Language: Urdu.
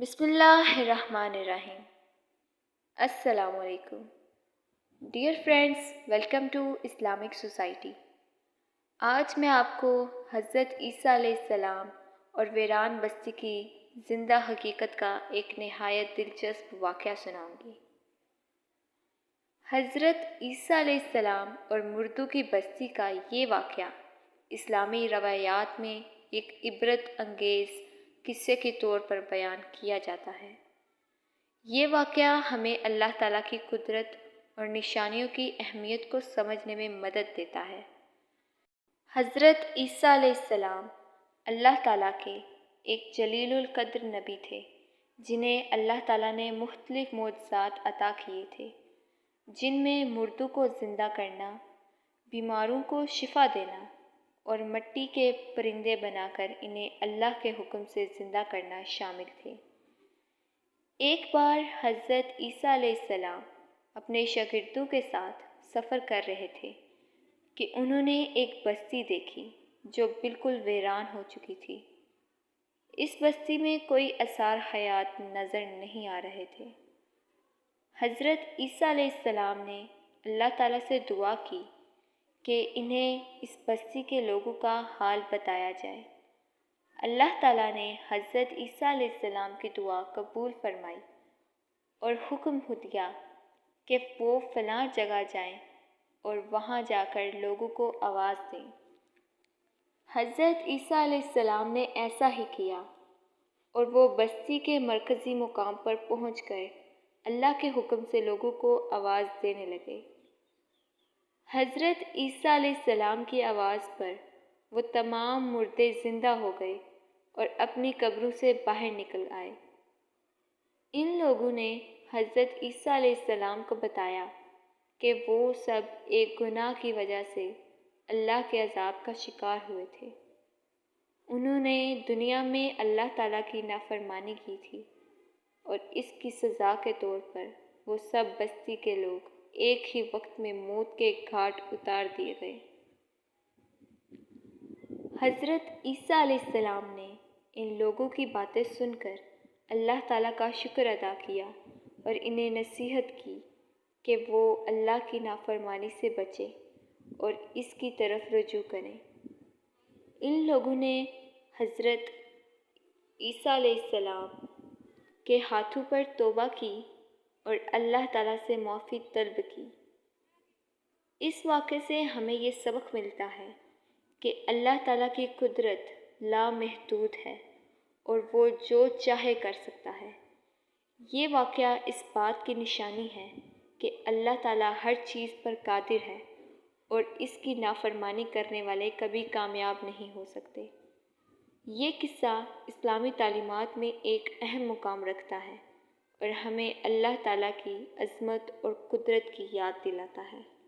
بسم اللہ الرحمن الرحیم۔ السلام علیکم۔ Dear friends welcome to Islamic society آج میں آپ کو حضرت عیسیٰ علیہ السلام اور ویران بستی کی زندہ حقیقت کا ایک نہایت دلچسپ واقعہ سناؤں گی۔ حضرت عیسیٰ علیہ السلام اور مردو کی بستی کا یہ واقعہ اسلامی روایات میں ایک عبرت انگیز قصے کے طور پر بیان کیا جاتا ہے۔ یہ واقعہ ہمیں اللہ تعالیٰ کی قدرت اور نشانیوں کی اہمیت کو سمجھنے میں مدد دیتا ہے۔ حضرت عیسیٰ علیہ السلام اللہ تعالیٰ کے ایک جلیل القدر نبی تھے، جنہیں اللہ تعالیٰ نے مختلف معجزات عطا کیے تھے، جن میں مردوں کو زندہ کرنا، بیماروں کو شفا دینا اور مٹی کے پرندے بنا کر انہیں اللہ کے حکم سے زندہ کرنا شامل تھے۔ ایک بار حضرت عیسیٰ علیہ السلام اپنے شاگردوں کے ساتھ سفر کر رہے تھے کہ انہوں نے ایک بستی دیکھی جو بالکل ویران ہو چکی تھی۔ اس بستی میں کوئی اثار حیات نظر نہیں آ رہے تھے۔ حضرت عیسیٰ علیہ السلام نے اللہ تعالیٰ سے دعا کی کہ انہیں اس بستی کے لوگوں کا حال بتایا جائے۔ اللہ تعالیٰ نے حضرت عیسیٰ علیہ السلام کی دعا قبول فرمائی اور حکم ہو دیا کہ وہ فلاں جگہ جائیں اور وہاں جا کر لوگوں کو آواز دیں۔ حضرت عیسیٰ علیہ السلام نے ایسا ہی کیا اور وہ بستی کے مرکزی مقام پر پہنچ گئے۔ اللہ کے حکم سے لوگوں کو آواز دینے لگے۔ حضرت عیسیٰ علیہ السلام کی آواز پر وہ تمام مردے زندہ ہو گئے اور اپنی قبروں سے باہر نکل آئے۔ ان لوگوں نے حضرت عیسیٰ علیہ السلام کو بتایا کہ وہ سب ایک گناہ کی وجہ سے اللہ کے عذاب کا شکار ہوئے تھے۔ انہوں نے دنیا میں اللہ تعالیٰ کی نافرمانی کی تھی اور اس کی سزا کے طور پر وہ سب بستی کے لوگ ایک ہی وقت میں موت کے گھاٹ اتار دیے گئے۔ حضرت عیسیٰ علیہ السلام نے ان لوگوں کی باتیں سن کر اللہ تعالیٰ کا شکر ادا کیا اور انہیں نصیحت کی کہ وہ اللہ کی نافرمانی سے بچے اور اس کی طرف رجوع کریں۔ ان لوگوں نے حضرت عیسیٰ علیہ السلام کے ہاتھوں پر توبہ کی اور اللہ تعالیٰ سے معافی طلب کی۔ اس واقعے سے ہمیں یہ سبق ملتا ہے کہ اللہ تعالیٰ کی قدرت لامحدود ہے اور وہ جو چاہے کر سکتا ہے۔ یہ واقعہ اس بات کی نشانی ہے کہ اللہ تعالیٰ ہر چیز پر قادر ہے اور اس کی نافرمانی کرنے والے کبھی کامیاب نہیں ہو سکتے۔ یہ قصہ اسلامی تعلیمات میں ایک اہم مقام رکھتا ہے۔ اور ہمیں اللہ تعالیٰ کی عظمت اور قدرت کی یاد دلاتا ہے۔